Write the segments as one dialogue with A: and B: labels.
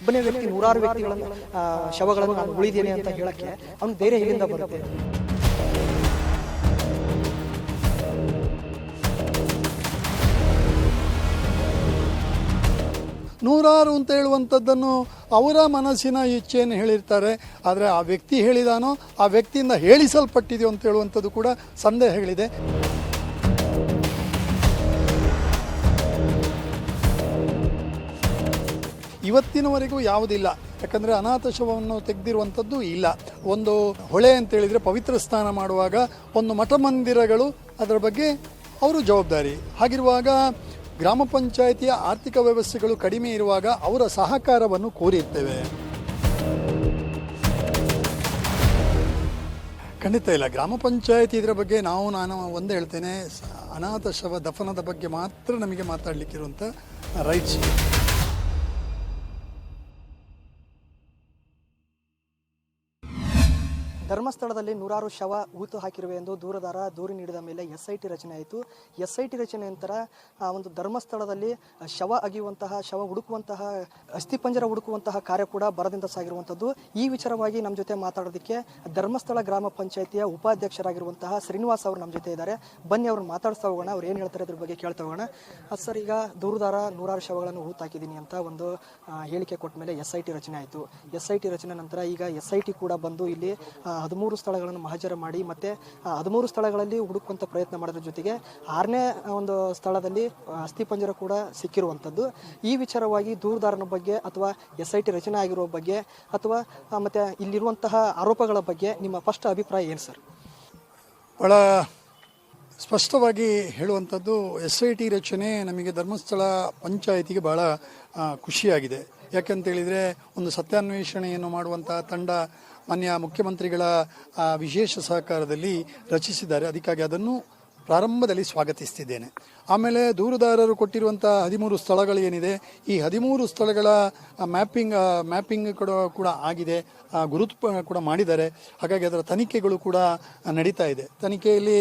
A: ಒಬ್ಬನೇ ವ್ಯಕ್ತಿ ನೂರಾರು ವ್ಯಕ್ತಿಗಳನ್ನ ಶವಗಳನ್ನು ನಾನು ಉಳಿದೇನೆ ಅಂತ ಹೇಳಕ್ಕೆ ಅವನು ಬೇರೆ ಎಲ್ಲಿಂದ ಬರುತ್ತೆ.
B: ನೂರಾರು ಅಂತ ಹೇಳುವಂಥದ್ದನ್ನು ಅವರ ಮನಸ್ಸಿನ ಇಚ್ಛೆಯನ್ನು ಹೇಳಿರ್ತಾರೆ, ಆದರೆ ಆ ವ್ಯಕ್ತಿ ಹೇಳಿದಾನೋ, ಆ ವ್ಯಕ್ತಿಯಿಂದ ಹೇಳಿಸಲ್ಪಟ್ಟಿದೆಯೋ ಅಂತ ಹೇಳುವಂಥದ್ದು ಕೂಡ ಸಂದೇಹಗಳಿದೆ. ಇವತ್ತಿನವರೆಗೂ ಯಾವುದಿಲ್ಲ. ಯಾಕಂದರೆ ಅನಾಥ ಶವವನ್ನು ತೆಗೆದಿರುವಂಥದ್ದು ಇಲ್ಲ. ಒಂದು ಹೊಳೆ ಅಂತ ಹೇಳಿದರೆ ಪವಿತ್ರ ಸ್ನಾನ ಮಾಡುವಾಗ ಒಂದು ಮಠ ಮಂದಿರಗಳು ಅದರ ಬಗ್ಗೆ ಅವರು ಜವಾಬ್ದಾರಿ. ಹಾಗಿರುವಾಗ ಗ್ರಾಮ ಪಂಚಾಯಿತಿಯ ಆರ್ಥಿಕ ವ್ಯವಸ್ಥೆಗಳು ಕಡಿಮೆ ಇರುವಾಗ ಅವರ ಸಹಕಾರವನ್ನು ಕೋರಿರ್ತೇವೆ. ಖಂಡಿತ ಇಲ್ಲ. ಗ್ರಾಮ ಪಂಚಾಯತಿ ಇದರ ಬಗ್ಗೆ ನಾವು, ನಾನು ಒಂದೇ ಹೇಳ್ತೇನೆ ಅನಾಥ ಶವ ದಫನದ ಬಗ್ಗೆ ಮಾತ್ರ ನಮಗೆ ಮಾತಾಡಲಿಕ್ಕಿರುವಂಥ ರೈಟ್ಸ್
A: ಧರ್ಮಸ್ಥಳದಲ್ಲಿ ನೂರಾರು ಶವ ಹೂತು ಹಾಕಿರುವೆ ಎಂದು ದೂರದಾರ ದೂರು ನೀಡಿದ ಮೇಲೆ ಎಸ್ ಐ ಟಿ ರಚನೆ ಆಯಿತು. ಎಸ್ ಐ ಟಿ ರಚನೆ ನಂತರ, ಆ ಒಂದು ಧರ್ಮಸ್ಥಳದಲ್ಲಿ ಶವ ಅಗಿಯುವಂತಹ, ಶವ ಹುಡುಕುವಂತಹ ಅಸ್ಥಿಪಂಜರ ಹುಡುಕುವಂತಹ ಕಾರ್ಯ ಕೂಡ ಬರದಿಂದ ಸಾಗಿರುವಂಥದ್ದು. ಈ ವಿಚಾರವಾಗಿ ನಮ್ಮ ಜೊತೆ ಮಾತಾಡೋದಕ್ಕೆ ಧರ್ಮಸ್ಥಳ ಗ್ರಾಮ ಪಂಚಾಯಿತಿಯ ಉಪಾಧ್ಯಕ್ಷರಾಗಿರುವಂತಹ ಶ್ರೀನಿವಾಸ್ ಅವರು ನಮ್ಮ ಜೊತೆ ಇದ್ದಾರೆ. ಬನ್ನಿ, ಅವ್ರನ್ನ ಮಾತಾಡಿಸ್ತಾ ಹೋಗೋಣ. ಅವ್ರು ಏನು ಹೇಳ್ತಾರೆ ಅದ್ರ ಬಗ್ಗೆ ಕೇಳ್ತಾ ಹೋಗೋಣ. ಸರ್, ಈಗ ದೂರದಾರ ನೂರಾರು ಶವಗಳನ್ನು ಹೂತಾಕಿದ್ದೀನಿ ಅಂತ ಒಂದು ಹೇಳಿಕೆ ಕೊಟ್ಟ ಮೇಲೆ ಎಸ್ ಐ ಟಿ ರಚನೆ ಆಯಿತು. ಎಸ್ ಐ ಟಿ ರಚನೆ ನಂತರ ಈಗ ಎಸ್ ಐ ಟಿ ಕೂಡ ಬಂದು ಇಲ್ಲಿ ಹದಿಮೂರು ಸ್ಥಳಗಳನ್ನು ಮಹಜರ ಮಾಡಿ ಮತ್ತು ಹದಿಮೂರು ಸ್ಥಳಗಳಲ್ಲಿ ಹುಡುಕುವಂಥ ಪ್ರಯತ್ನ ಮಾಡೋದ್ರ ಜೊತೆಗೆ ಆರನೇ ಒಂದು ಸ್ಥಳದಲ್ಲಿ ಅಸ್ಥಿ ಅಸ್ಥಿಪಂಜರ ಕೂಡ ಸಿಕ್ಕಿರುವಂಥದ್ದು ಈ ವಿಚಾರವಾಗಿ ದೂರದಾರನ ಬಗ್ಗೆ ಅಥವಾ ಎಸ್ ಐ ಟಿ ರಚನೆ ಆಗಿರುವ ಬಗ್ಗೆ ಅಥವಾ ಮತ್ತು ಇಲ್ಲಿರುವಂತಹ ಆರೋಪಗಳ ಬಗ್ಗೆ ನಿಮ್ಮ ಫಸ್ಟ್ ಅಭಿಪ್ರಾಯ ಏನು ಸರ್?
B: ಭಾಳ ಸ್ಪಷ್ಟವಾಗಿ ಹೇಳುವಂಥದ್ದು ಎಸ್ ಐ ಟಿ ರಚನೆ ನಮಗೆ ಧರ್ಮಸ್ಥಳ ಪಂಚಾಯಿತಿಗೆ ಭಾಳ ಖುಷಿಯಾಗಿದೆ. ಯಾಕಂತೇಳಿದರೆ ಒಂದು ಸತ್ಯಾನ್ವೇಷಣೆಯನ್ನು ಮಾಡುವಂಥ ತಂಡ ಮಾನ್ಯ ಮುಖ್ಯಮಂತ್ರಿಗಳ ವಿಶೇಷ ಸಹಕಾರದಲ್ಲಿ ರಚಿಸಿದ್ದಾರೆ. ಅದಕ್ಕಾಗಿ ಅದನ್ನು ಪ್ರಾರಂಭದಲ್ಲಿ ಸ್ವಾಗತಿಸ್ತಿದ್ದೇನೆ. ಆಮೇಲೆ ದೂರುದಾರರು ಕೊಟ್ಟಿರುವಂಥ ಹದಿಮೂರು ಸ್ಥಳಗಳು ಏನಿದೆ ಈ ಹದಿಮೂರು ಸ್ಥಳಗಳ ಮ್ಯಾಪಿಂಗ್ ಮ್ಯಾಪಿಂಗ್ ಕೂಡ ಕೂಡ ಆಗಿದೆ ಗುರುತು ಕೂಡ ಮಾಡಿದ್ದಾರೆ. ಹಾಗಾಗಿ ಅದರ ತನಿಖೆಗಳು ಕೂಡ ನಡೀತಾ ಇದೆ. ತನಿಖೆಯಲ್ಲಿ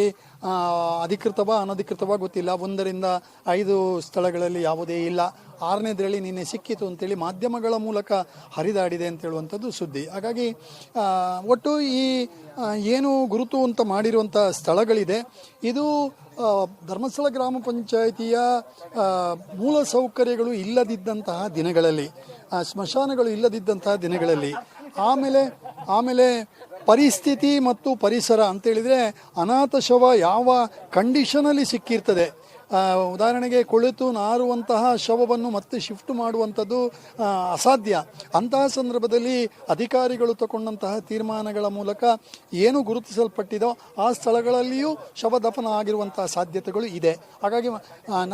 B: ಅಧಿಕೃತವ, ಅನಧಿಕೃತವಾ ಗೊತ್ತಿಲ್ಲ. ಒಂದರಿಂದ ಐದು ಸ್ಥಳಗಳಲ್ಲಿ ಯಾವುದೇ ಇಲ್ಲ. ಆರನೇದರಲ್ಲಿ ನಿನ್ನೆ ಸಿಕ್ಕಿತು ಅಂತೇಳಿ ಮಾಧ್ಯಮಗಳ ಮೂಲಕ ಹರಿದಾಡಿದೆ ಅಂತ ಹೇಳುವಂಥದ್ದು ಸುದ್ದಿ. ಹಾಗಾಗಿ ಒಟ್ಟು ಈ ಏನು ಗುರುತು ಅಂತ ಮಾಡಿರುವಂಥ ಸ್ಥಳಗಳಿದೆ. ಇದು ಧರ್ಮಸ್ಥಳ ಗ್ರಾಮ ಪಂಚಾಯಿತಿಯ ಮೂಲ ಸೌಕರ್ಯಗಳು ಇಲ್ಲದಿದ್ದಂತಹ ದಿನಗಳಲ್ಲಿ ಸ್ಮಶಾನಗಳು ಇಲ್ಲದಿದ್ದಂತಹ ದಿನಗಳಲ್ಲಿ, ಆಮೇಲೆ ಆಮೇಲೆ ಪರಿಸ್ಥಿತಿ ಮತ್ತು ಪರಿಸರ ಅಂತೇಳಿದರೆ ಅನಾಥ ಶವ ಯಾವ ಕಂಡೀಷನಲ್ಲಿ ಸಿಕ್ಕಿರ್ತದೆ? ಉದಾಹರಣೆಗೆ ಕುಳಿತು ನಾರುವಂತಹ ಶವವನ್ನು ಮತ್ತೆ ಶಿಫ್ಟ್ ಮಾಡುವಂಥದ್ದು ಅಸಾಧ್ಯ. ಅಂತಹ ಸಂದರ್ಭದಲ್ಲಿ ಅಧಿಕಾರಿಗಳು ತಗೊಂಡಂತಹ ತೀರ್ಮಾನಗಳ ಮೂಲಕ ಏನು ಗುರುತಿಸಲ್ಪಟ್ಟಿದೋ ಆ ಸ್ಥಳಗಳಲ್ಲಿಯೂ ಶವ ದಫನ ಆಗಿರುವಂತಹ ಸಾಧ್ಯತೆಗಳು ಇದೆ. ಹಾಗಾಗಿ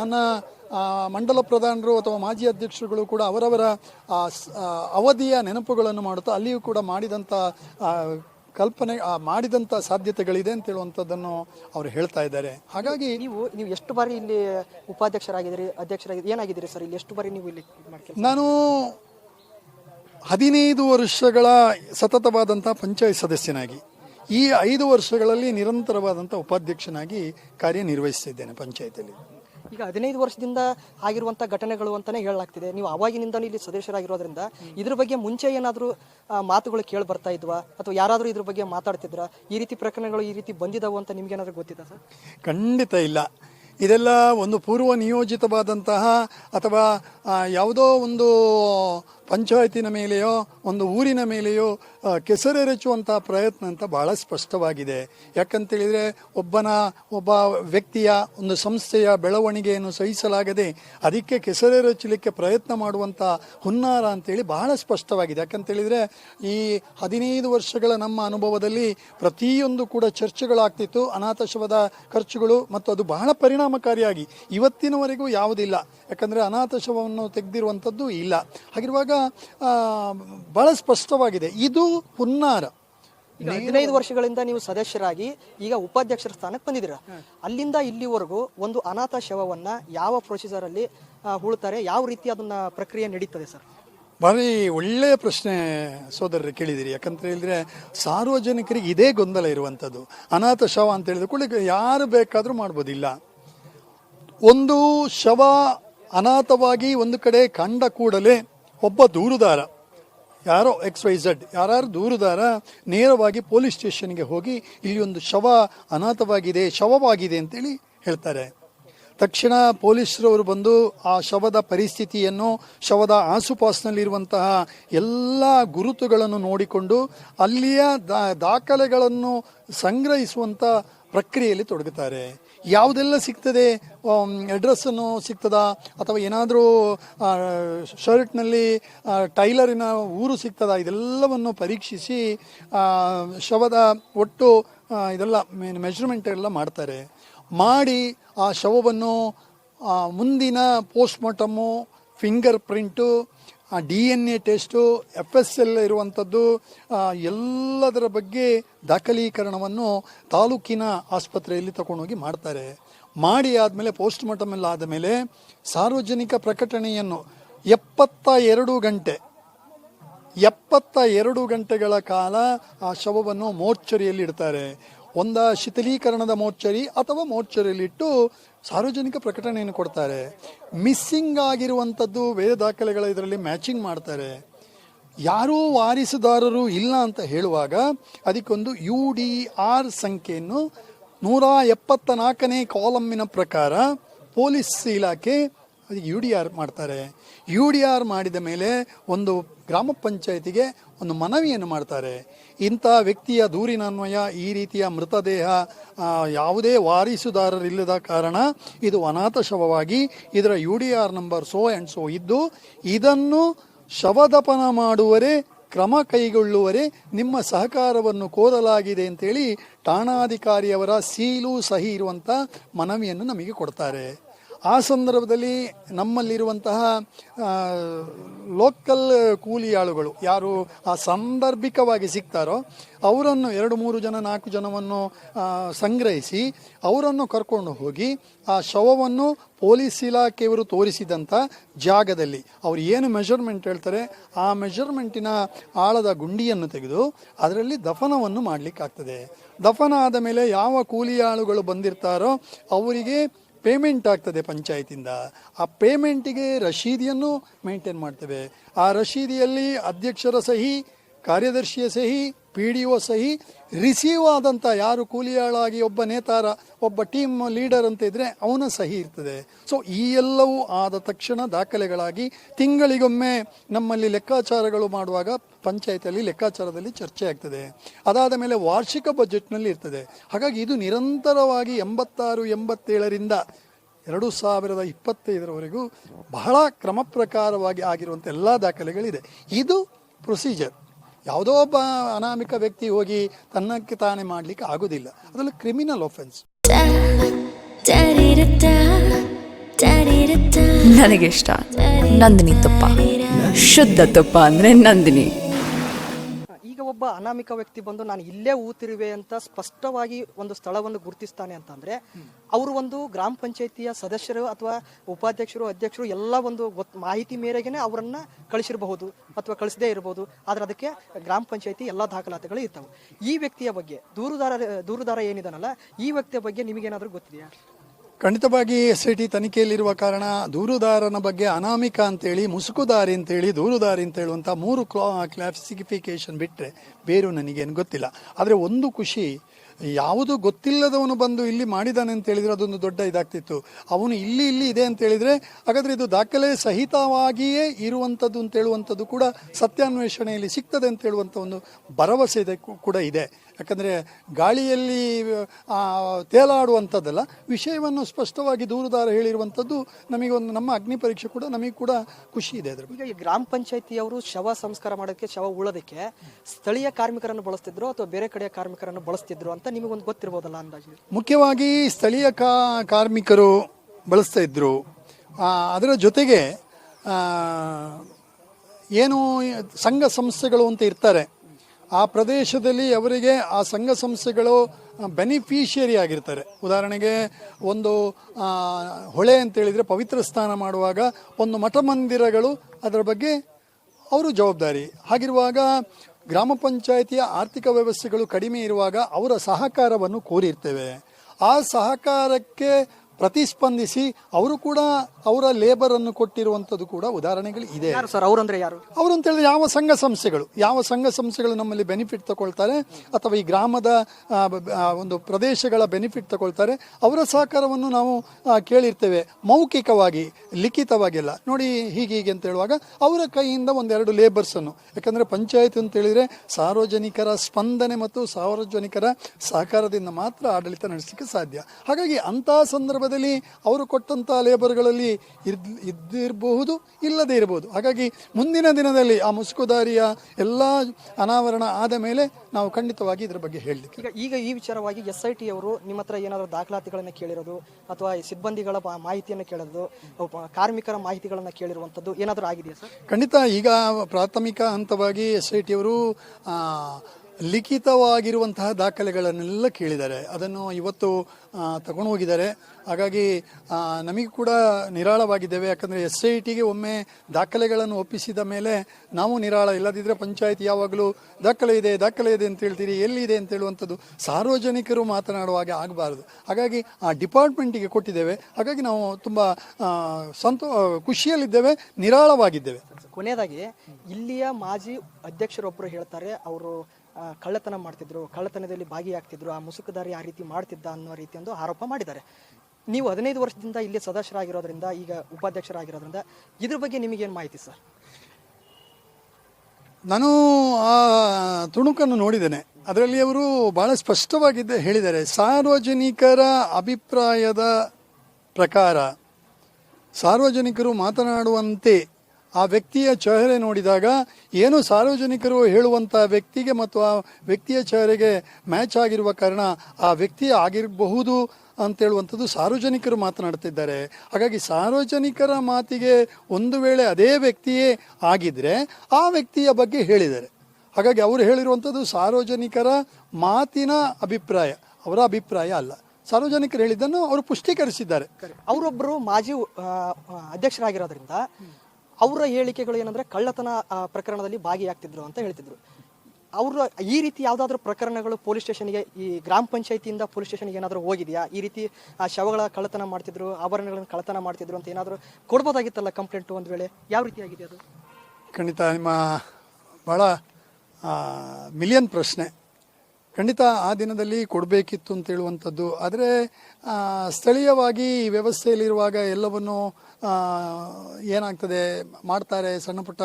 B: ನನ್ನ ಮಂಡಲ ಪ್ರಧಾನರು ಅಥವಾ ಮಾಜಿ ಅಧ್ಯಕ್ಷರುಗಳು ಕೂಡ ಅವರವರ ಅವಧಿಯ ನೆನಪುಗಳನ್ನು ಮಾಡುತ್ತಾ ಅಲ್ಲಿಯೂ ಕೂಡ ಮಾಡಿದಂಥ ಕಲ್ಪನೆ ಮಾಡಿದಂತ ಮಾಡಿದಂಥ ಸಾಧ್ಯತೆಗಳಿದೆ ಅಂತ ಹೇಳುವಂಥದ್ದನ್ನು ಅವರು ಹೇಳ್ತಾ ಇದ್ದಾರೆ. ಹಾಗಾಗಿ
A: ನೀವು ನೀವು ಎಷ್ಟು ಬಾರಿ ಇಲ್ಲಿ ಉಪಾಧ್ಯಕ್ಷರಾಗಿದ್ದೀರಿ ಅಧ್ಯಕ್ಷರಾಗಿದ್ದೀರಿ ಏನಾಗಿದ್ದೀರಿ ಸರ್ ಇಲ್ಲಿ? ಎಷ್ಟು ಬಾರಿ ನೀವು ಇಲ್ಲಿ
B: ನಾನು ಹದಿನೈದು ವರ್ಷಗಳ ಸತತವಾದಂಥ ಪಂಚಾಯತ್ ಸದಸ್ಯನಾಗಿ ಈ ಐದು ವರ್ಷಗಳಲ್ಲಿ ನಿರಂತರವಾದಂಥ ಉಪಾಧ್ಯಕ್ಷನಾಗಿ ಕಾರ್ಯನಿರ್ವಹಿಸ್ತಿದ್ದೇನೆ ಪಂಚಾಯತಿಯಲ್ಲಿ
A: ಈಗ ಹದಿನೈದು ವರ್ಷದಿಂದ ಆಗಿರುವಂಥ ಘಟನೆಗಳು ಅಂತಾನೆ ಹೇಳಲಾಗ್ತಿದೆ. ನೀವು ಅವಾಗಿನಿಂದ ಇಲ್ಲಿ ಸದಸ್ಯರಾಗಿರೋದ್ರಿಂದ ಇದ್ರ ಬಗ್ಗೆ ಮುಂಚೆ ಏನಾದರೂ ಮಾತುಗಳು ಕೇಳಿ ಬರ್ತಾ ಇದ್ವಾ? ಅಥವಾ ಯಾರಾದರೂ ಇದ್ರ ಬಗ್ಗೆ ಮಾತಾಡ್ತಿದ್ರಾ? ಈ ರೀತಿ ಪ್ರಕರಣಗಳು ಈ ರೀತಿ ಬಂದಿದಾವು ಅಂತ ನಿಮ್ಗೇನಾದ್ರೂ ಗೊತ್ತಿದೆ ಸರ್?
B: ಖಂಡಿತ ಇಲ್ಲ. ಇದೆಲ್ಲ ಒಂದು ಪೂರ್ವ ನಿಯೋಜಿತವಾದಂತಹ ಅಥವಾ ಯಾವುದೋ ಒಂದು ಪಂಚಾಯತಿನ ಮೇಲೆಯೋ, ಒಂದು ಊರಿನ ಮೇಲೆಯೋ ಕೆಸರೆರಚುವಂಥ ಪ್ರಯತ್ನ ಅಂತ ಬಹಳ ಸ್ಪಷ್ಟವಾಗಿದೆ. ಯಾಕಂತೇಳಿದರೆ ಒಬ್ಬನ, ಒಬ್ಬ ವ್ಯಕ್ತಿಯ ಒಂದು ಸಂಸ್ಥೆಯ ಬೆಳವಣಿಗೆಯನ್ನು ಸಹಿಸಲಾಗದೆ ಅದಕ್ಕೆ ಕೆಸರೆರಚಲಿಕ್ಕೆ ಪ್ರಯತ್ನ ಮಾಡುವಂಥ ಹುನ್ನಾರ ಅಂತೇಳಿ ಬಹಳ ಸ್ಪಷ್ಟವಾಗಿದೆ. ಯಾಕಂತೇಳಿದರೆ ಈ ಹದಿನೈದು ವರ್ಷಗಳ ನಮ್ಮ ಅನುಭವದಲ್ಲಿ ಪ್ರತಿಯೊಂದು ಕೂಡ ಚರ್ಚೆಗಳಾಗ್ತಿತ್ತು. ಅನಾಥಶವದ ಖರ್ಚುಗಳು ಮತ್ತು ಅದು ಬಹಳ ಪರಿಣಾಮಕಾರಿಯಾಗಿ ಇವತ್ತಿನವರೆಗೂ ಯಾವುದಿಲ್ಲ. ಯಾಕಂದರೆ ಅನಾಥಶವವನ್ನು ತೆಗೆದಿರುವಂಥದ್ದು ಇಲ್ಲ. ಹಾಗಿರುವಾಗ ಬಹಳ ಸ್ಪಷ್ಟವಾಗಿದೆ. ಇದು ಹುನ್ನಾರ.
A: ಈಗ ಹದಿನೈದು ವರ್ಷಗಳಿಂದ ನೀವು ಸದಸ್ಯರಾಗಿ ಈಗ ಉಪಾಧ್ಯಕ್ಷರ ಸ್ಥಾನಕ್ಕೆ ಬಂದಿದ್ದೀರಾ? ಅಲ್ಲಿಂದ ಇಲ್ಲಿವರೆಗೂ ಒಂದು ಅನಾಥ ಶವವನ್ನ ಯಾವ ಪ್ರೊಸೀಜರ್ ಅಲ್ಲಿ ಹೂಳ್ತಾರೆ ಯಾವ ರೀತಿ ಅದನ್ನ ಪ್ರಕ್ರಿಯೆ ನಡೀತದೆ ಸರ್?
B: ಭಾರಿ ಒಳ್ಳೆಯ ಪ್ರಶ್ನೆ ಸೋದರರು ಕೇಳಿದಿರಿ. ಯಾಕಂತ ಹೇಳಿದ್ರೆ ಸಾರ್ವಜನಿಕರಿಗೆ ಇದೇ ಗೊಂದಲ ಇರುವಂಥದ್ದು ಅನಾಥ ಶವ ಅಂತ ಹೇಳಿದ ಕೂಡ ಯಾರು ಬೇಕಾದರೂ ಮಾಡ್ಬೋದಿಲ್ಲ. ಒಂದು ಶವ ಅನಾಥವಾಗಿ ಒಂದು ಕಡೆ ಕಂಡ ಕೂಡಲೇ ಒಬ್ಬ ದೂರುದಾರ, ಯಾರೋ ಎಕ್ಸ್ ವೈ ಝಡ್ ಯಾರು ದೂರುದಾರ, ನೇರವಾಗಿ ಪೊಲೀಸ್ ಸ್ಟೇಷನ್ಗೆ ಹೋಗಿ ಇಲ್ಲಿ ಒಂದು ಶವ ಅನಾಥವಾಗಿದೆ, ಶವವಾಗಿದೆ ಅಂತೇಳಿ ಹೇಳ್ತಾರೆ. ತಕ್ಷಣ ಪೊಲೀಸರವರು ಬಂದು ಆ ಶವದ ಪರಿಸ್ಥಿತಿಯನ್ನು, ಶವದ ಆಸುಪಾಸಿನಲ್ಲಿರುವಂತಹ ಎಲ್ಲ ಗುರುತುಗಳನ್ನು ನೋಡಿಕೊಂಡು ಅಲ್ಲಿಯ ದಾಖಲೆಗಳನ್ನು ಸಂಗ್ರಹಿಸುವಂಥ ಪ್ರಕ್ರಿಯೆಯಲ್ಲಿ ತೊಡಗುತ್ತಾರೆ. ಯಾವುದೆಲ್ಲ ಸಿಗ್ತದೆ? ಅಡ್ರೆಸ್ಸನ್ನು ಸಿಗ್ತದಾ? ಅಥವಾ ಏನಾದರೂ ಶರ್ಟ್ನಲ್ಲಿ ಟೈಲರಿನ ಊರು ಸಿಗ್ತದಾ? ಇದೆಲ್ಲವನ್ನು ಪರೀಕ್ಷಿಸಿ ಶವದ ಒಟ್ಟು ಇದೆಲ್ಲ ಮೆಜರ್ಮೆಂಟ್ ಎಲ್ಲ ಮಾಡ್ತಾರೆ. ಮಾಡಿ ಆ ಶವವನ್ನು ಮುಂದಿನ postmortem finger print D N A test F S L ಇರುವಂಥದ್ದು ಎಲ್ಲದರ ಬಗ್ಗೆ ದಾಖಲೀಕರಣವನ್ನು ತಾಲೂಕಿನ ಆಸ್ಪತ್ರೆಯಲ್ಲಿ ತಗೊಂಡೋಗಿ ಮಾಡ್ತಾರೆ. ಮಾಡಿ ಆದಮೇಲೆ ಪೋಸ್ಟ್ ಮಾರ್ಟಮ್ ಎಲ್ಲ ಆದಮೇಲೆ ಸಾರ್ವಜನಿಕ ಪ್ರಕಟಣೆಯನ್ನು ಎಪ್ಪತ್ತ ಎರಡು ಗಂಟೆ, ಎಪ್ಪತ್ತ ಎರಡು ಗಂಟೆಗಳ ಕಾಲ ಆ ಶವವನ್ನು ಮೋರ್ಚರಿಯಲ್ಲಿ ಇಡ್ತಾರೆ. ಒಂದ ಶಿಥಿಲೀಕರಣದ ಮೋರ್ಚರಿ ಅಥವಾ ಮೋರ್ಚರಿಯಲ್ಲಿಟ್ಟು ಸಾರ್ವಜನಿಕ ಪ್ರಕಟಣೆಯನ್ನು ಕೊಡ್ತಾರೆ. ಮಿಸ್ಸಿಂಗ್ ಆಗಿರುವಂಥದ್ದು ಬೇರೆ ದಾಖಲೆಗಳ ಇದರಲ್ಲಿ ಮ್ಯಾಚಿಂಗ್ ಮಾಡ್ತಾರೆ. ಯಾರೂ ವಾರಿಸುದಾರರು ಇಲ್ಲ ಅಂತ ಹೇಳುವಾಗ ಅದಕ್ಕೊಂದು ಯು ಡಿ ಆರ್ ಸಂಖ್ಯೆಯನ್ನು ನೂರ ಎಪ್ಪತ್ತ ನಾಲ್ಕನೇ ಕಾಲಮ್ಮಿನ ಪ್ರಕಾರ ಪೊಲೀಸ್ ಇಲಾಖೆ ಅದಕ್ಕೆ ಯು ಡಿ ಆರ್ ಮಾಡ್ತಾರೆ. ಯು ಡಿ ಆರ್ ಮಾಡಿದ ಮೇಲೆ ಒಂದು ಗ್ರಾಮ ಪಂಚಾಯತಿಗೆ ಒಂದು ಮನವಿಯನ್ನು ಮಾಡ್ತಾರೆ. ಇಂಥ ವ್ಯಕ್ತಿಯ ದೂರಿನನ್ವಯ, ಈ ರೀತಿಯ ಮೃತದೇಹ ಯಾವುದೇ ವಾರಿಸುದಾರರಿಲ್ಲದ ಕಾರಣ ಇದು ಅನಾಥ ಶವವಾಗಿ ಇದರ U D R number so and so ಇದ್ದು, ಇದನ್ನು ಶವದಪನ ಮಾಡುವರೆ, ಕ್ರಮ ಕೈಗೊಳ್ಳುವರೆ ನಿಮ್ಮ ಸಹಕಾರವನ್ನು ಕೋರಲಾಗಿದೆ ಅಂತೇಳಿ ಠಾಣಾಧಿಕಾರಿಯವರ ಸೀಲು ಸಹಿ ಇರುವಂಥ ಮನವಿಯನ್ನು ನಮಗೆ ಕೊಡ್ತಾರೆ. ಆ ಸಂದರ್ಭದಲ್ಲಿ ನಮ್ಮಲ್ಲಿರುವಂತಹ ಲೋಕಲ್ ಕೂಲಿ ಆಳುಗಳು ಯಾರು ಆ ಸಾಂದರ್ಭಿಕವಾಗಿ ಸಿಗ್ತಾರೋ ಅವರನ್ನು ಎರಡು ಮೂರು ಜನ, ನಾಲ್ಕು ಜನವನ್ನು ಸಂಗ್ರಹಿಸಿ ಅವರನ್ನು ಕರ್ಕೊಂಡು ಹೋಗಿ ಆ ಶವವನ್ನು ಪೊಲೀಸ್ ಇಲಾಖೆಯವರು ತೋರಿಸಿದಂಥ ಜಾಗದಲ್ಲಿ ಅವರು ಏನು ಮೆಷರ್ಮೆಂಟ್ ಹೇಳ್ತಾರೆ, ಆ ಮೆಷರ್ಮೆಂಟಿನ ಆಳದ ಗುಂಡಿಯನ್ನು ತೆಗೆದು ಅದರಲ್ಲಿ ದಫನವನ್ನು ಮಾಡಲಿಕ್ಕಾಗ್ತದೆ. ದಫನ ಆದ ಮೇಲೆ ಯಾವ ಕೂಲಿ ಆಳುಗಳು ಬಂದಿರ್ತಾರೋ ಅವರಿಗೆ ಪೇಮೆಂಟ್ ಆಗ್ತದೆ ಪಂಚಾಯತಿಂದ. ಆ ಪೇಮೆಂಟಿಗೆ ರಶೀದಿಯನ್ನು ಮೇಂಟೈನ್ ಮಾಡ್ತೇವೆ. ಆ ರಶೀದಿಯಲ್ಲಿ ಅಧ್ಯಕ್ಷರ ಸಹಿ ಕಾರ್ಯದರ್ಶಿಯ ಸಹಿ ಪಿ ಡಿ ಒ ಸಹಿ ರಿಸೀವ್ ಆದಂಥ ಯಾರು ಕೂಲಿಯಾಳಾಗಿ ಒಬ್ಬ ನೇತಾರ, ಒಬ್ಬ ಟೀಮ್ ಲೀಡರ್ ಅಂತ ಇದ್ರೆ ಅವನ ಸಹಿ ಇರ್ತದೆ. ಸೊ ಈ ಎಲ್ಲವೂ ಆದ ತಕ್ಷಣ ದಾಖಲೆಗಳಾಗಿ ತಿಂಗಳಿಗೊಮ್ಮೆ ನಮ್ಮಲ್ಲಿ ಲೆಕ್ಕಾಚಾರಗಳು ಮಾಡುವಾಗ ಪಂಚಾಯತಿಯಲ್ಲಿ ಲೆಕ್ಕಾಚಾರದಲ್ಲಿ ಚರ್ಚೆ ಆಗ್ತದೆ. ಅದಾದ ಮೇಲೆ ವಾರ್ಷಿಕ ಬಜೆಟ್ನಲ್ಲಿ ಇರ್ತದೆ. ಹಾಗಾಗಿ ಇದು ನಿರಂತರವಾಗಿ ಎಂಬತ್ತಾರು, ಎಂಬತ್ತೇಳರಿಂದ ಎರಡು ಸಾವಿರದ ಇಪ್ಪತ್ತೈದರವರೆಗೂ ಬಹಳ ಕ್ರಮ ಪ್ರಕಾರವಾಗಿ ಆಗಿರುವಂಥ ಎಲ್ಲ ದಾಖಲೆಗಳಿದೆ. ಇದು ಪ್ರೊಸೀಜರ್ ಯಾವುದೋ ಒಬ್ಬ ಅನಾಮಿಕ ವ್ಯಕ್ತಿ ಹೋಗಿ ತನ್ನಕ್ಕೆ ತಾನೇ ಮಾಡಲಿಕ್ಕೆ ಆಗೋದಿಲ್ಲ. ಅದರಲ್ಲಿ ಕ್ರಿಮಿನಲ್ ಒಫೆನ್ಸ್
C: ನನಗಿಷ್ಟ ನಂದಿನಿ ತುಪ್ಪ. ಶುದ್ಧ ತುಪ್ಪ ಅಂದ್ರೆ ನಂದಿನಿ.
A: ಒಬ್ಬ ಅನಾಮಿಕ ವ್ಯಕ್ತಿ ಬಂದು ನಾನು ಇಲ್ಲೇ ಊತಿರುವೆ ಅಂತ ಸ್ಪಷ್ಟವಾಗಿ ಒಂದು ಸ್ಥಳವನ್ನು ಗುರುತಿಸ್ತಾನೆ ಅಂತಂದ್ರೆ, ಅವರು ಒಂದು ಗ್ರಾಮ ಪಂಚಾಯತಿಯ ಸದಸ್ಯರು ಅಥವಾ ಉಪಾಧ್ಯಕ್ಷರು, ಅಧ್ಯಕ್ಷರು ಎಲ್ಲ ಒಂದು ಮಾಹಿತಿ ಮೇರೆಗೆ ಅವರನ್ನ ಕಳಿಸಿರಬಹುದು ಅಥವಾ ಕಳಿಸದೇ ಇರಬಹುದು ಆದ್ರೆ ಅದಕ್ಕೆ ಗ್ರಾಮ ಪಂಚಾಯತಿ ಎಲ್ಲ ದಾಖಲಾತಿಗಳು ಇರ್ತವೆ. ಈ ವ್ಯಕ್ತಿಯ ಬಗ್ಗೆ ದೂರುದಾರ ದೂರುದಾರ ಏನಿದಾನಲ್ಲ, ಈ ವ್ಯಕ್ತಿಯ ಬಗ್ಗೆ ನಿಮಗೇನಾದ್ರೂ ಗೊತ್ತಿದೆಯಾ?
B: ಖಂಡಿತವಾಗಿ ಎಸ್ ಐ ಟಿ ತನಿಖೆಯಲ್ಲಿರುವ ಕಾರಣ ದೂರುದಾರನ ಬಗ್ಗೆ ಅನಾಮಿಕ ಅಂತೇಳಿ, ಮುಸುಕುದಾರಿ ಅಂತೇಳಿ, ದೂರುದಾರಿ ಅಂತ ಹೇಳುವಂಥ ಮೂರು ಕ್ಲಾ ಕ್ಲಾಸಿಫಿಕೇಶನ್ ಬಿಟ್ಟರೆ ಬೇರು ನನಗೇನು ಗೊತ್ತಿಲ್ಲ. ಆದರೆ ಒಂದು ಖುಷಿ, ಯಾವುದು ಗೊತ್ತಿಲ್ಲದವನು ಬಂದು ಇಲ್ಲಿ ಮಾಡಿದ್ದಾನೆ ಅಂತ ಹೇಳಿದ್ರೆ ಅದೊಂದು ದೊಡ್ಡ ಇದಾಗ್ತಿತ್ತು. ಅವನು ಇಲ್ಲಿ ಇಲ್ಲಿ ಇದೆ ಅಂತ ಹೇಳಿದ್ರೆ, ಹಾಗಾದ್ರೆ ಇದು ದಾಖಲೆ ಸಹಿತವಾಗಿಯೇ ಇರುವಂಥದ್ದು ಅಂತ ಹೇಳುವಂಥದ್ದು ಕೂಡ ಸತ್ಯಾನ್ವೇಷಣೆಯಲ್ಲಿ ಸಿಗ್ತದೆ ಅಂತ ಹೇಳುವಂಥ ಒಂದು ಭರವಸೆ ಇದೆ ಕೂಡ ಇದೆ. ಯಾಕಂದರೆ ಗಾಳಿಯಲ್ಲಿ ತೇಲಾಡುವಂಥದ್ದಲ್ಲ ವಿಷಯವನ್ನು ಸ್ಪಷ್ಟವಾಗಿ ದೂರದಾರ ಹೇಳಿರುವಂಥದ್ದು ನಮಗೆ ಒಂದು ನಮ್ಮ ಅಗ್ನಿ ಪರೀಕ್ಷೆ ಕೂಡ ನಮಗೆ ಕೂಡ ಖುಷಿ ಇದೆ ಅದರ
A: ಈಗ ಈ ಗ್ರಾಮ ಪಂಚಾಯತಿಯವರು ಶವ ಸಂಸ್ಕಾರ ಮಾಡೋಕ್ಕೆ ಶವ ಉಳೋದಕ್ಕೆ ಸ್ಥಳೀಯ ಕಾರ್ಮಿಕರನ್ನು ಬಳಸ್ತಿದ್ರು ಅಥವಾ ಬೇರೆ ಕಡೆಯ ಕಾರ್ಮಿಕರನ್ನು ಬಳಸ್ತಿದ್ರು ಅಂತ ನಿಮಗೊಂದು ಗೊತ್ತಿರ್ಬೋದಲ್ಲ ಅಂದಾಜು?
B: ಮುಖ್ಯವಾಗಿ ಸ್ಥಳೀಯ ಕಾ ಕಾರ್ಮಿಕರು ಬಳಸ್ತಾ ಇದ್ದರು ಅದರ ಜೊತೆಗೆ ಏನು ಸಂಘ ಸಂಸ್ಥೆಗಳು ಅಂತ ಇರ್ತಾರೆ. ಆ ಪ್ರದೇಶದಲ್ಲಿ ಅವರಿಗೆ ಆ ಸಂಘ ಸಂಸ್ಥೆಗಳು ಬೆನಿಫಿಷಿಯರಿ ಆಗಿರ್ತಾರೆ. ಉದಾಹರಣೆಗೆ ಒಂದು ಹೊಳೆ ಅಂತ ಹೇಳಿದರೆ ಪವಿತ್ರ ಸ್ನಾನ ಮಾಡುವಾಗ ಒಂದು ಮಠ ಮಂದಿರಗಳು ಅದರ ಬಗ್ಗೆ ಅವರು ಜವಾಬ್ದಾರಿ. ಹಾಗಿರುವಾಗ ಗ್ರಾಮ ಪಂಚಾಯಿತಿಯ ಆರ್ಥಿಕ ವ್ಯವಸ್ಥೆಗಳು ಕಡಿಮೆ ಇರುವಾಗ ಅವರ ಸಹಕಾರವನ್ನು ಕೋರಿರ್ತೇವೆ. ಆ ಸಹಕಾರಕ್ಕೆ ಪ್ರತಿಸ್ಪಂದಿಸಿ ಅವರು ಕೂಡ ಅವರ ಲೇಬರ್ ಅನ್ನು ಕೊಟ್ಟಿರುವಂಥದ್ದು ಕೂಡ ಉದಾಹರಣೆಗಳು ಇದೆ.
A: ಯಾರು ಸರ್? ಅವ್ರಂದ್ರೆ ಯಾರು?
B: ಅವರು ಅಂತ ಹೇಳಿದ್ರೆ ಯಾವ ಸಂಘ ಸಂಸ್ಥೆಗಳು? ಯಾವ ಸಂಘ ಸಂಸ್ಥೆಗಳು ನಮ್ಮಲ್ಲಿ ಬೆನಿಫಿಟ್ ತಗೊಳ್ತಾರೆ? ಅಥವಾ ಈ ಗ್ರಾಮದ ಆ, ಬ- ಆ, ಒಂದು ಪ್ರದೇಶಗಳ ಬೆನಿಫಿಟ್ ತಗೊಳ್ತಾರೆ? ಅವರ ಸಹಕಾರವನ್ನು ನಾವು ಆ, ಕೇಳಿರ್ತೇವೆ. ಮೌಖಿಕವಾಗಿ ಲಿಖಿತವಾಗಿಲ್ಲ. ನೋಡಿ ಹೀಗೆ ಹೀಗೆ ಅಂತ ಹೇಳುವಾಗ ಅವರ ಕೈಯಿಂದ ಒಂದೆರಡು ಲೇಬರ್ಸ್ ಅನ್ನು. ಯಾಕಂದ್ರೆ ಪಂಚಾಯತ್ ಅಂತ ಹೇಳಿದ್ರೆ ಸಾರ್ವಜನಿಕರ ಸ್ಪಂದನೆ ಮತ್ತು ಸಾರ್ವಜನಿಕರ ಸಹಕಾರದಿಂದ ಮಾತ್ರ ಆಡಳಿತ ನಡೆಸಲಿಕ್ಕೆ ಸಾಧ್ಯ. ಹಾಗಾಗಿ ಅಂತಹ ಸಂದರ್ಭದಲ್ಲಿ ಅವರು ಕೊಟ್ಟಂತ ಲೇಬರ್ಗಳಲ್ಲಿ ಇದ್ ಇದ್ದಿರಬಹುದು ಇಲ್ಲದೇ ಇರಬಹುದು. ಹಾಗಾಗಿ ಮುಂದಿನ ದಿನದಲ್ಲಿ ಆ ಮುಸುಕುದಾರಿಯ ಎಲ್ಲ ಅನಾವರಣ ಆದ ಮೇಲೆ ನಾವು ಖಂಡಿತವಾಗಿ ಇದರ ಬಗ್ಗೆ ಹೇಳಲಿಕ್ಕೆ.
A: ಈಗ ಈಗ ಈ ವಿಚಾರವಾಗಿ ಎಸ್ ಐ ಟಿ ಅವರು ನಿಮ್ಮ ಹತ್ರ ಏನಾದರೂ ದಾಖಲಾತಿಗಳನ್ನು ಕೇಳಿರೋದು ಅಥವಾ ಈ ಸಿಬ್ಬಂದಿಗಳ ಮಾಹಿತಿಯನ್ನು ಕೇಳೋದು ಕಾರ್ಮಿಕರ ಮಾಹಿತಿಗಳನ್ನು ಕೇಳಿರುವಂಥದ್ದು ಏನಾದರೂ ಆಗಿದೆಯಾ ಸರ್?
B: ಖಂಡಿತ ಈಗ ಪ್ರಾಥಮಿಕ ಹಂತವಾಗಿ ಎಸ್ ಐ ಟಿ ಅವರು ಲಿಖಿತವಾಗಿರುವಂತಹ ದಾಖಲೆಗಳನ್ನೆಲ್ಲ ಕೇಳಿದ್ದಾರೆ. ಅದನ್ನು ಇವತ್ತು ತಗೊಂಡು ಹೋಗಿದ್ದಾರೆ. ಹಾಗಾಗಿ ನಮಗೆ ಕೂಡ ನಿರಾಳವಾಗಿದ್ದೇವೆ. ಯಾಕಂದರೆ ಎಸ್ ಐ ಟಿಗೆ ಒಮ್ಮೆ ದಾಖಲೆಗಳನ್ನು ಒಪ್ಪಿಸಿದ ಮೇಲೆ ನಾವು ನಿರಾಳ. ಇಲ್ಲದಿದ್ದರೆ ಪಂಚಾಯತ್ ಯಾವಾಗಲೂ ದಾಖಲೆ ಇದೆ ದಾಖಲೆ ಇದೆ ಅಂತ ಹೇಳ್ತೀರಿ, ಎಲ್ಲಿದೆ ಅಂತ ಹೇಳುವಂಥದ್ದು ಸಾರ್ವಜನಿಕರು ಹಾಗೆ ಆಗಬಾರದು. ಹಾಗಾಗಿ ಆ ಡಿಪಾರ್ಟ್ಮೆಂಟಿಗೆ ಕೊಟ್ಟಿದ್ದೇವೆ. ಹಾಗಾಗಿ ನಾವು ತುಂಬ ಸಂತೋ ಖುಷಿಯಲ್ಲಿದ್ದೇವೆ, ನಿರಾಳವಾಗಿದ್ದೇವೆ.
A: ಕೊನೆಯದಾಗಿ ಇಲ್ಲಿಯ ಮಾಜಿ ಅಧ್ಯಕ್ಷರೊಬ್ಬರು ಹೇಳ್ತಾರೆ, ಅವರು ಕಳ್ಳತನ ಮಾಡ್ತಿದ್ರು, ಕಳ್ಳತನದಲ್ಲಿ ಭಾಗಿಯಾಗ್ತಿದ್ರು, ಆ ಮುಸುಕುದಾರಿ ಆ ರೀತಿ ಮಾಡ್ತಿದ್ದ ಅನ್ನೋ ರೀತಿ ಒಂದು ಆರೋಪ ಮಾಡಿದ್ದಾರೆ. ನೀವು ಹದಿನೈದು ವರ್ಷದಿಂದ ಇಲ್ಲಿ ಸದಸ್ಯರಾಗಿರೋದ್ರಿಂದ, ಈಗ ಉಪಾಧ್ಯಕ್ಷರಾಗಿರೋದ್ರಿಂದ ಇದ್ರ ಬಗ್ಗೆ ನಿಮಗೇನು ಮಾಹಿತಿ ಸರ್?
B: ನಾನು ಆ ತುಣುಕನ್ನು ನೋಡಿದ್ದೇನೆ. ಅದರಲ್ಲಿ ಅವರು ಬಹಳ ಸ್ಪಷ್ಟವಾಗಿದ್ದ ಹೇಳಿದ್ದಾರೆ. ಸಾರ್ವಜನಿಕರ ಅಭಿಪ್ರಾಯದ ಪ್ರಕಾರ ಸಾರ್ವಜನಿಕರು ಮಾತನಾಡುವಂತೆ ಆ ವ್ಯಕ್ತಿಯ ಚಹರೆ ನೋಡಿದಾಗ ಏನು ಸಾರ್ವಜನಿಕರು ಹೇಳುವಂಥ ವ್ಯಕ್ತಿಗೆ ಮತ್ತು ಆ ವ್ಯಕ್ತಿಯ ಚಹರೆಗೆ ಮ್ಯಾಚ್ ಆಗಿರುವ ಕಾರಣ ಆ ವ್ಯಕ್ತಿ ಆಗಿರಬಹುದು ಅಂತ ಹೇಳುವಂಥದ್ದು ಸಾರ್ವಜನಿಕರು ಮಾತನಾಡ್ತಿದ್ದಾರೆ ಹಾಗಾಗಿ ಸಾರ್ವಜನಿಕರ ಮಾತಿಗೆ ಒಂದು ವೇಳೆ ಅದೇ ವ್ಯಕ್ತಿಯೇ ಆಗಿದ್ದರೆ ಆ ವ್ಯಕ್ತಿಯ ಬಗ್ಗೆ ಹೇಳಿದ್ದಾರೆ. ಹಾಗಾಗಿ ಅವರು ಹೇಳಿರುವಂಥದ್ದು ಸಾರ್ವಜನಿಕರ ಮಾತಿನ ಅಭಿಪ್ರಾಯ ಅವರ ಅಭಿಪ್ರಾಯ ಅಲ್ಲ. ಸಾರ್ವಜನಿಕರು ಹೇಳಿದ್ದನ್ನು ಅವರು ಪುಷ್ಟೀಕರಿಸಿದ್ದಾರೆ.
A: ಅವರೊಬ್ಬರು ಮಾಜಿ ಅಧ್ಯಕ್ಷರಾಗಿರೋದ್ರಿಂದ ಅವರ ಹೇಳಿಕೆಗಳು ಏನಂದ್ರೆ ಕಳ್ಳತನ ಪ್ರಕರಣದಲ್ಲಿ ಭಾಗಿಯಾಗ್ತಿದ್ರು ಅಂತ ಹೇಳ್ತಿದ್ರು. ಅವರು ಈ ರೀತಿ ಯಾವುದಾದ್ರೂ ಪ್ರಕರಣಗಳು ಪೊಲೀಸ್ ಸ್ಟೇಷನ್ಗೆ, ಈ ಗ್ರಾಮ ಪಂಚಾಯತಿಯಿಂದ ಪೊಲೀಸ್ ಸ್ಟೇಷನ್ಗೆ ಏನಾದರೂ ಹೋಗಿದೆಯಾ? ಈ ರೀತಿ, ಆ, ಶವಗಳ ಕಳ್ಳತನ ಮಾಡ್ತಿದ್ರು, ಆಭರಣಗಳನ್ನು ಕಳ್ಳತನ ಮಾಡ್ತಿದ್ರು ಅಂತ ಏನಾದರೂ ಕೊಡ್ಬೋದಾಗಿತ್ತಲ್ಲ ಕಂಪ್ಲೇಂಟ್ ಒಂದು ವೇಳೆ? ಯಾವ ರೀತಿ ಆಗಿದೆ ಅದು?
B: ಖಂಡಿತ ನಿಮ್ಮ ಭಾಳ ಮಿಲಿಯನ್ ಪ್ರಶ್ನೆ. ಖಂಡಿತ ಆ ದಿನದಲ್ಲಿ ಕೊಡಬೇಕಿತ್ತು ಅಂತ ಹೇಳುವಂಥದ್ದು. ಆದರೆ ಸ್ಥಳೀಯವಾಗಿ ಈ ವ್ಯವಸ್ಥೆಯಲ್ಲಿರುವಾಗ ಎಲ್ಲವನ್ನು ಏನಾಗ್ತದೆ, ಮಾಡ್ತಾರೆ, ಸಣ್ಣ ಪುಟ್ಟ,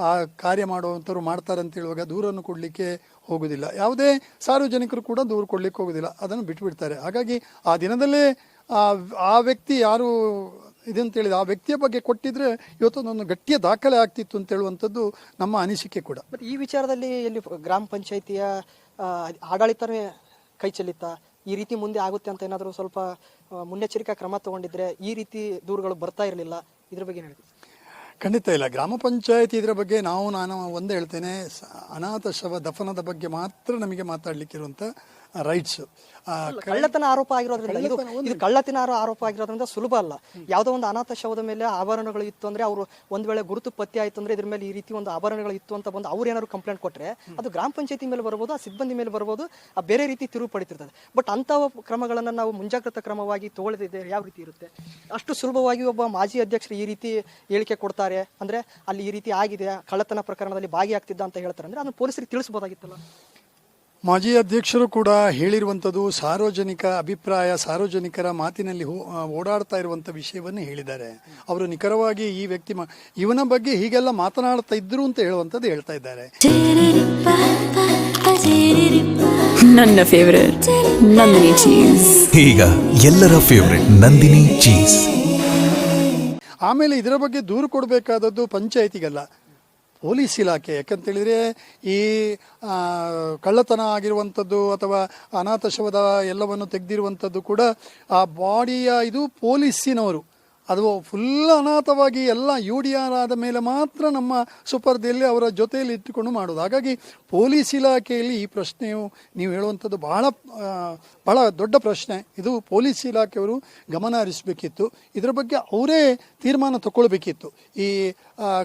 B: ಆ, ಕಾರ್ಯ ಮಾಡುವಂಥವ್ರು ಮಾಡ್ತಾರೆ ಅಂತ ಹೇಳುವಾಗ ದೂರನ್ನು ಕೊಡಲಿಕ್ಕೆ ಹೋಗುವುದಿಲ್ಲ ಯಾವುದೇ ಸಾರ್ವಜನಿಕರು ಕೂಡ ದೂರ ಕೊಡಲಿಕ್ಕೆ ಹೋಗೋದಿಲ್ಲ. ಅದನ್ನು ಬಿಟ್ಟುಬಿಡ್ತಾರೆ ಹಾಗಾಗಿ ಆ ದಿನದಲ್ಲೇ, ಆ ಆ ವ್ಯಕ್ತಿ ಯಾರು ಇದಂತೇಳಿದ ಆ ವ್ಯಕ್ತಿಯ ಬಗ್ಗೆ ಕೊಟ್ಟಿದ್ರೆ ಇವತ್ತೊಂದೊಂದು ಗಟ್ಟಿಯ ದಾಖಲೆ ಆಗ್ತಿತ್ತು ಅಂತ ಹೇಳುವಂಥದ್ದು ನಮ್ಮ ಅನಿಸಿಕೆ ಕೂಡ.
A: ಬಟ್ ಈ ವಿಚಾರದಲ್ಲಿ ಎಲ್ಲಿ ಗ್ರಾಮ ಪಂಚಾಯಿತಿಯ ಆಡಳಿತನೇ ಕೈ ಚೆಲ್ಲಿತ್ತಾ? ಈ ರೀತಿ ಮುಂದೆ ಆಗುತ್ತೆ ಅಂತ ಏನಾದರೂ ಸ್ವಲ್ಪ ಮುನ್ನೆಚ್ಚರಿಕಾ ಕ್ರಮ ತಗೊಂಡಿದ್ರೆ ಈ ರೀತಿ ದೂರುಗಳು ಬರ್ತಾ ಇರಲಿಲ್ಲ. ಇದ್ರ ಬಗ್ಗೆ ಏನು
B: ಖಂಡಿತ ಇಲ್ಲ. ಗ್ರಾಮ ಪಂಚಾಯತಿ ಇದರ ಬಗ್ಗೆ ನಾವು, ನಾನು ಒಂದೇ ಹೇಳ್ತೇನೆ. ಅನಾಥ ಶವ ದಫನದ ಬಗ್ಗೆ ಮಾತ್ರ ನಮಗೆ ಮಾತಾಡ್ಲಿಕ್ಕಿರುವಂಥ ರೈಟ್ಸ್
A: ಕಳ್ಳತನ ಆರೋಪ ಆಗಿರೋದ್ರಿಂದ ಇದು ಇದು ಕಳ್ಳತನ ಆರೋ- ಆರೋಪ ಆಗಿರೋದ್ರಿಂದ ಸುಲಭ ಅಲ್ಲ. ಯಾವುದೋ ಒಂದು ಅನಾಥ ಶವದ ಮೇಲೆ ಆಭರಣಗಳು ಇತ್ತು ಅಂದ್ರೆ ಅವರು ಒಂದ್ ವೇಳೆ ಗುರುತು ಪತ್ತೆ ಆಯ್ತು ಅಂದ್ರೆ ಇದ್ರ ಮೇಲೆ ಈ ರೀತಿ ಒಂದು ಆಭರಣಗಳು ಇತ್ತು ಅಂತ ಬಂದು ಅವ್ರು ಏನಾದ್ರು ಕಂಪ್ಲೇಂಟ್ ಕೊಟ್ರೆ ಅದು ಗ್ರಾಮ ಪಂಚಾಯತಿ ಮೇಲೆ ಬರ್ಬೋದು ಆ ಸಿಬ್ಬಂದಿ ಮೇಲೆ ಬರ್ಬೋದು ಆ ಬೇರೆ ರೀತಿ ತಿರುವು ಪಡಿತಿರ್ತದೆ. ಬಟ್ ಅಂತ ಕ್ರಮಗಳನ್ನ ನಾವು ಮುಂಜಾಗ್ರತಾ ಕ್ರಮವಾಗಿ ತಗೊಳ್ಳದಿದ್ದೆ ಯಾವ ರೀತಿ ಇರುತ್ತೆ? ಅಷ್ಟು ಸುಲಭವಾಗಿ ಒಬ್ಬ ಮಾಜಿ ಅಧ್ಯಕ್ಷರು ಈ ರೀತಿ ಹೇಳಿಕೆ ಕೊಡ್ತಾರೆ ಅಂದ್ರೆ ಅಲ್ಲಿ ಈ ರೀತಿ ಆಗಿದೆ ಕಳ್ಳತನ ಪ್ರಕರಣದಲ್ಲಿ ಭಾಗಿಯಾಗ್ತಿದ್ದ ಅಂತ ಹೇಳ್ತಾರೆ ಅಂದ್ರೆ ಅದನ್ನ ಪೊಲೀಸರಿಗೆ ತಿಳಿಸಬಹುದಾಗಿತ್ತಲ್ಲ
B: ಮಾಜಿ ಅಧ್ಯಕ್ಷರು ಕೂಡ ಹೇಳಿರುವಂಥದ್ದು ಸಾರ್ವಜನಿಕ ಅಭಿಪ್ರಾಯ ಸಾರ್ವಜನಿಕರ ಮಾತಿನಲ್ಲಿ ಹೋ- ಓಡಾಡ್ತಾ ಇರುವಂಥ ವಿಷಯವನ್ನು ಹೇಳಿದ್ದಾರೆ. ಅವರು ನಿಖರವಾಗಿ ಈ ವ್ಯಕ್ತಿ ಮಾ- ಇವನ ಬಗ್ಗೆ ಹೀಗೆಲ್ಲ ಮಾತನಾಡ್ತಾ ಇದ್ರು ಅಂತ ಹೇಳುವಂಥದ್ದು ಹೇಳ್ತಾ ಇದ್ದಾರೆ.
C: ನನ್ನ ಫೇವರೇಟ್ ನಂದಿನಿ ಚೀಸ್
D: ಈಗ ಎಲ್ಲರ ಫೇವರೆಟ್ ನಂದಿನಿ ಚೀಸ್
B: ಆಮೇಲೆ ಇದರ ಬಗ್ಗೆ ದೂರು ಕೊಡಬೇಕಾದದ್ದು ಪಂಚಾಯತಿಗಲ್ಲ. ಪೊಲೀಸ್ ಇಲಾಖೆ. ಯಾಕಂತೇಳಿದರೆ ಈ ಕಳ್ಳತನ ಆಗಿರುವಂಥದ್ದು ಅಥವಾ ಅನಾಥ ಶವದ ಎಲ್ಲವನ್ನು ತೆಗೆದಿರುವಂಥದ್ದು ಕೂಡ ಆ ಬಾಡಿಯ ಇದು ಪೊಲೀಸಿನವರು. ಅದು ಫುಲ್ ಅನಾಥವಾಗಿ ಎಲ್ಲ ಯು ಡಿ ಆರ್ ಆದ ಮೇಲೆ ಮಾತ್ರ ನಮ್ಮ ಸುಪರ್ದಿಯಲ್ಲಿ ಅವರ ಜೊತೆಯಲ್ಲಿ ಇಟ್ಟುಕೊಂಡು ಮಾಡೋದು ಹಾಗಾಗಿ ಪೊಲೀಸ್ ಇಲಾಖೆಯಲ್ಲಿ ಈ ಪ್ರಶ್ನೆಯು ನೀವು ಹೇಳುವಂಥದ್ದು ಬಹಳ ಭಾಳ ಬಹಳ ದೊಡ್ಡ ಪ್ರಶ್ನೆ. ಇದು ಪೊಲೀಸ್ ಇಲಾಖೆಯವರು ಗಮನ ಹರಿಸಬೇಕಿತ್ತು. ಇದರ ಬಗ್ಗೆ ಅವರೇ ತೀರ್ಮಾನ ತಗೊಳ್ಬೇಕಿತ್ತು ಈ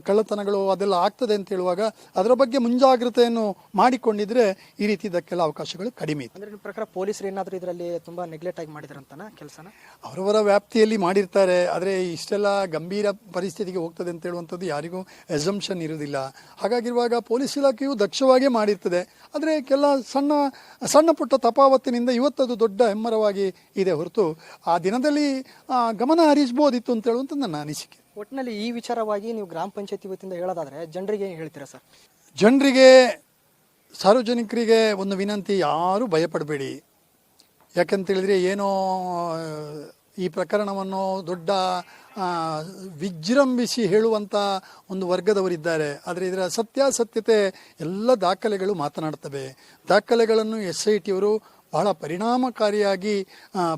B: ಕಳ್ಳತನಗಳು ಅದೆಲ್ಲ ಆಗ್ತದೆ ಅಂತ ಹೇಳುವಾಗ ಅದರ ಬಗ್ಗೆ ಮುಂಜಾಗ್ರತೆಯನ್ನು ಮಾಡಿಕೊಂಡಿದ್ರೆ ಈ ರೀತಿ ಇದಕ್ಕೆಲ್ಲ ಅವಕಾಶಗಳು ಕಡಿಮೆ ಇತ್ತು.
A: ಅಂದ್ರೆ ನಿಮ್ಮ ಪ್ರಕಾರ ಪೊಲೀಸರು ಏನಾದರೂ ಇದರಲ್ಲಿ ತುಂಬ ನೆಗ್ಲೆಕ್ಟ್ ಆಗಿ ಮಾಡಿದ್ರಂತನ ಕೆಲಸನ?
B: ಅವರವರ ವ್ಯಾಪ್ತಿಯಲ್ಲಿ ಮಾಡಿರ್ತಾರೆ. ಆದರೆ ಇಷ್ಟೆಲ್ಲ ಗಂಭೀರ ಪರಿಸ್ಥಿತಿಗೆ ಹೋಗ್ತದೆ ಅಂತ ಹೇಳುವಂಥದ್ದು ಯಾರಿಗೂ ಎಸಂಪ್ಷನ್ ಇರುವುದಿಲ್ಲ. ಹಾಗಾಗಿರುವಾಗ ಪೊಲೀಸ್ ಇಲಾಖೆಯು ದಕ್ಷವಾಗಿ ಮಾಡಿರ್ತದೆ. ಆದರೆ ಕೆಲ ಸಣ್ಣ ಸಣ್ಣ ಪುಟ್ಟ ತಪಾವತ್ತಿನಿಂದ ಇವತ್ತದು ದೊಡ್ಡ ಹೆಮ್ಮರವಾಗಿ ಇದೆ ಹೊರತು ಆ ದಿನದಲ್ಲಿ ಗಮನ ಹರಿಸ್ಬೋದಿತ್ತು ಅಂತ ಹೇಳುವಂಥದ್ದು ನನ್ನ ಅನಿಸಿಕೆ.
A: ಒಟ್ಟಿನಲ್ಲಿ ಈ ವಿಚಾರವಾಗಿ ನೀವು ಗ್ರಾಮ ಪಂಚಾಯತಿ ವತಿಯಿಂದ ಹೇಳೋದಾದರೆ ಜನರಿಗೆ ಏನು ಹೇಳ್ತೀರಾ ಸರ್?
B: ಜನರಿಗೆ ಸಾರ್ವಜನಿಕರಿಗೆ ಒಂದು ವಿನಂತಿ ಯಾರೂ ಭಯಪಡಬೇಡಿ. ಯಾಕಂತೇಳಿದರೆ ಏನೋ ಈ ಪ್ರಕರಣವನ್ನು ದೊಡ್ಡ ವಿಜೃಂಭಿಸಿ ಹೇಳುವಂಥ ಒಂದು ವರ್ಗದವರಿದ್ದಾರೆ. ಆದರೆ ಇದರ ಸತ್ಯಾಸತ್ಯತೆ ಎಲ್ಲ ದಾಖಲೆಗಳು ಮಾತನಾಡ್ತವೆ. ದಾಖಲೆಗಳನ್ನು ಎಸ್ ಐ ಟಿಯವರು ಬಹಳ ಪರಿಣಾಮಕಾರಿಯಾಗಿ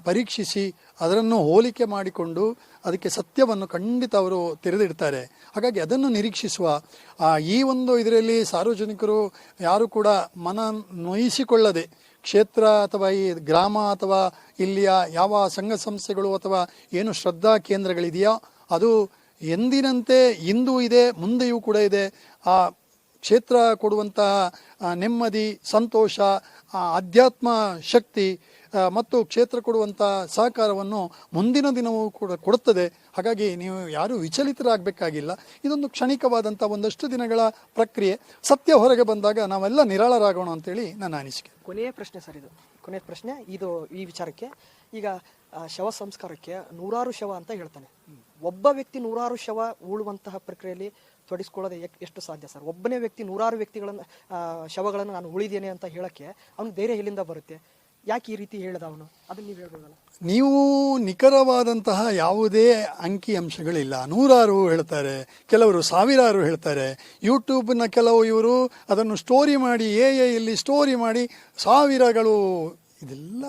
B: ಪರೀಕ್ಷಿಸಿ ಅದನ್ನು ಹೋಲಿಕೆ ಮಾಡಿಕೊಂಡು ಅದಕ್ಕೆ ಸತ್ಯವನ್ನು ಖಂಡಿತ ಅವರು ತೆರೆದಿಡ್ತಾರೆ. ಹಾಗಾಗಿ ಅದನ್ನು ನಿರೀಕ್ಷಿಸುವ ಈ ಒಂದು ಇದರಲ್ಲಿ ಸಾರ್ವಜನಿಕರು ಯಾರು ಕೂಡ ಮನ ನೋಯಿಸಿಕೊಳ್ಳದೆ ಕ್ಷೇತ್ರ ಅಥವಾ ಈ ಗ್ರಾಮ ಅಥವಾ ಇಲ್ಲಿಯ ಯಾವ ಸಂಘ ಸಂಸ್ಥೆಗಳು ಅಥವಾ ಏನು ಶ್ರದ್ಧಾ ಕೇಂದ್ರಗಳಿದೆಯೋ ಅದು ಎಂದಿನಂತೆ ಇಂದು ಇದೆ, ಮುಂದೆಯೂ ಕೂಡ ಇದೆ. ಆ ಕ್ಷೇತ್ರ ಕೊಡುವಂತಹ ನೆಮ್ಮದಿ, ಸಂತೋಷ ಅಧ್ಯಾತ್ಮ ಶಕ್ತಿ ಮತ್ತು ಕ್ಷೇತ್ರ ಕೊಡುವಂಥ ಸಹಕಾರವನ್ನು ಮುಂದಿನ ದಿನವೂ ಕೂಡ ಕೊಡುತ್ತದೆ. ಹಾಗಾಗಿ ನೀವು ಯಾರೂ ವಿಚಲಿತರಾಗಬೇಕಾಗಿಲ್ಲ. ಇದೊಂದು ಕ್ಷಣಿಕವಾದಂಥ ಒಂದಷ್ಟು ದಿನಗಳ ಪ್ರಕ್ರಿಯೆ. ಸತ್ಯ ಹೊರಗೆ ಬಂದಾಗ ನಾವೆಲ್ಲ ನಿರಾಳರಾಗೋಣ ಅಂತೇಳಿ ನನ್ನ ಅನಿಸಿಕೆ.
A: ಕೊನೆಯ ಪ್ರಶ್ನೆ ಸರ್ ಇದು. ಕೊನೆಯ ಪ್ರಶ್ನೆ, ಇದು ಈ ವಿಚಾರಕ್ಕೆ. ಈಗ ಶವ ಸಂಸ್ಕಾರಕ್ಕೆ ನೂರಾರು ಶವ ಅಂತ ಹೇಳ್ತಾನೆ. ಒಬ್ಬ ವ್ಯಕ್ತಿ ನೂರಾರು ಶವ ಉಳುವಂತಹ ಪ್ರಕ್ರಿಯೆಯಲ್ಲಿ ತೊಡಗಿಸ್ಕೊಳ್ಳೋದು ಎಷ್ಟು ಸಾಧ್ಯ ಸರ್? ಒಬ್ಬನೇ ವ್ಯಕ್ತಿ ನೂರಾರು ವ್ಯಕ್ತಿಗಳನ್ನು ಶವಗಳನ್ನು ನಾನು ಉಳಿದೇನೆ ಅಂತ ಹೇಳಕ್ಕೆ ಅವನು ಧೈರ್ಯ ಎಲ್ಲಿಂದ ಬರುತ್ತೆ? ಯಾಕೆ ಈ ರೀತಿ ಹೇಳಿದ ಅವನು? ಅದನ್ನ ನೀವು ಹೇಳ್ಬೋದಲ್ಲ.
B: ನೀವು ನಿಖರವಾದಂತಹ ಯಾವುದೇ ಅಂಕಿ ಅಂಶಗಳಿಲ್ಲ. ನೂರಾರು ಹೇಳ್ತಾರೆ, ಕೆಲವರು ಸಾವಿರಾರು ಹೇಳ್ತಾರೆ. ಯೂಟ್ಯೂಬ್ನ ಕೆಲವು ಇವರು ಅದನ್ನು ಸ್ಟೋರಿ ಮಾಡಿ ಎ ಎಲ್ಲಿ ಸ್ಟೋರಿ ಮಾಡಿ ಸಾವಿರಗಳು, ಇದೆಲ್ಲ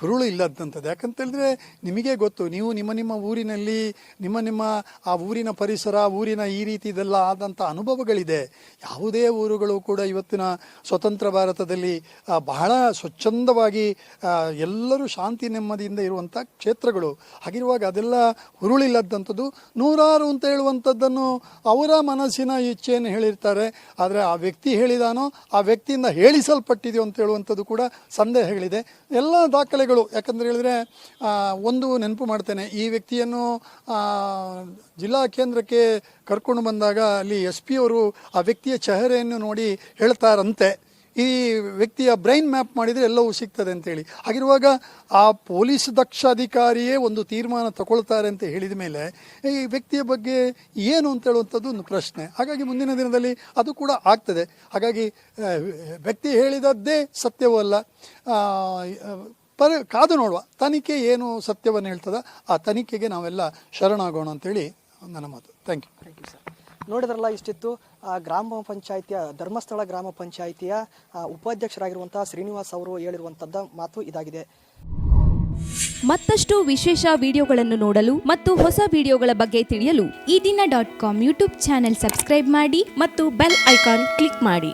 B: ಹುರುಳು ಇಲ್ಲದಂಥದ್ದು. ಯಾಕಂತ ಹೇಳಿದ್ರೆ ನಿಮಗೆ ಗೊತ್ತು, ನೀವು ನಿಮ್ಮ ನಿಮ್ಮ ಊರಿನಲ್ಲಿ, ನಿಮ್ಮ ನಿಮ್ಮ ಆ ಊರಿನ ಪರಿಸರ, ಊರಿನ ಈ ರೀತಿ ಇದೆಲ್ಲ ಆದಂಥ ಅನುಭವಗಳಿದೆ. ಯಾವುದೇ ಊರುಗಳು ಕೂಡ ಇವತ್ತಿನ ಸ್ವತಂತ್ರ ಭಾರತದಲ್ಲಿ ಬಹಳ ಸ್ವಚ್ಛಂದವಾಗಿ ಎಲ್ಲರೂ ಶಾಂತಿ ನೆಮ್ಮದಿಯಿಂದ ಇರುವಂಥ ಕ್ಷೇತ್ರಗಳು. ಹಾಗಿರುವಾಗ ಅದೆಲ್ಲ ಹುರುಳಿಲ್ಲದಂಥದ್ದು ನೂರಾರು ಅಂತ ಹೇಳುವಂಥದ್ದನ್ನು ಅವರ ಮನಸ್ಸಿನ ಇಚ್ಛೆಯನ್ನು ಹೇಳಿರ್ತಾರೆ. ಆದರೆ ಆ ವ್ಯಕ್ತಿ ಹೇಳಿದಾನೋ, ಆ ವ್ಯಕ್ತಿಯಿಂದ ಹೇಳಿಸಲ್ಪಟ್ಟಿದೆಯೋ ಅಂತ ಹೇಳುವಂಥದ್ದು ಕೂಡ ಸಂದೇಹಗಳಿದೆ. ಎಲ್ಲ ದಾಖಲೆಗಳು ಯಾಕಂದ್ರೆ ಹೇಳಿದ್ರೆ ಒಂದು ನೆನಪು ಮಾಡ್ತೇನೆ, ಈ ವ್ಯಕ್ತಿಯನ್ನು ಜಿಲ್ಲಾ ಕೇಂದ್ರಕ್ಕೆ ಕರ್ಕೊಂಡು ಬಂದಾಗ ಅಲ್ಲಿ ಎಸ್ ಪಿ ಅವರು ಆ ವ್ಯಕ್ತಿಯ ಚಹರೆಯನ್ನು ನೋಡಿ ಹೇಳ್ತಾರಂತೆ. ಈ ವ್ಯಕ್ತಿಯ ಬ್ರೈನ್ ಮ್ಯಾಪ್ ಮಾಡಿದರೆ ಎಲ್ಲವೂ ಸಿಗ್ತದೆ ಅಂತೇಳಿ. ಆಗಿರುವಾಗ ಆ ಪೊಲೀಸ್ ದಕ್ಷ ಅಧಿಕಾರಿಯೇ ಒಂದು ತೀರ್ಮಾನ ತಗೊಳ್ತಾರೆ ಅಂತ ಹೇಳಿದ ಮೇಲೆ, ಈ ವ್ಯಕ್ತಿಯ ಬಗ್ಗೆ ಏನು ಅಂತ ಹೇಳುವಂಥದ್ದು ಒಂದು ಪ್ರಶ್ನೆ. ಹಾಗಾಗಿ ಮುಂದಿನ ದಿನದಲ್ಲಿ ಅದು ಕೂಡ ಆಗ್ತದೆ. ಹಾಗಾಗಿ ವ್ಯಕ್ತಿ ಹೇಳಿದದ್ದೇ ಸತ್ಯವೂ ಅಲ್ಲ ಪರ ಕಾದು ನೋಡುವ. ತನಿಖೆ ಏನು ಸತ್ಯವನ್ನು ಹೇಳ್ತದ? ಆ ತನಿಖೆಗೆ ನಾವೆಲ್ಲ ಶರಣಾಗೋಣ ಅಂತೇಳಿ ನನ್ನ ಮಾತು. Thank you
A: thank you sir ನೋಡಿದ್ರಲ್ಲ ಇಷ್ಟಿತ್ತು ಆ, ಗ್ರಾಮ ಪಂಚಾಯಿತಿಯ ಧರ್ಮಸ್ಥಳ ಗ್ರಾಮ ಪಂಚಾಯಿತಿಯ ಉಪಾಧ್ಯಕ್ಷರಾಗಿರುವಂಥ ಉಪಾಧ್ಯಕ್ಷರಾಗಿರುವಂತಹ ಶ್ರೀನಿವಾಸ್ ಅವರು ಹೇಳಿರುವಂಥದ್ದ ಮಾತು ಇದಾಗಿದೆ.
E: ಮತ್ತಷ್ಟು ವಿಶೇಷ ವಿಡಿಯೋಗಳನ್ನು ನೋಡಲು ಮತ್ತು ಹೊಸ ವಿಡಿಯೋಗಳ ಬಗ್ಗೆ ತಿಳಿಯಲು
F: Ee Dina dot com YouTube channel subscribe ಮಾಡಿ
E: ಮತ್ತು ಬೆಲ್ ಐಕಾನ್ ಕ್ಲಿಕ್ ಮಾಡಿ.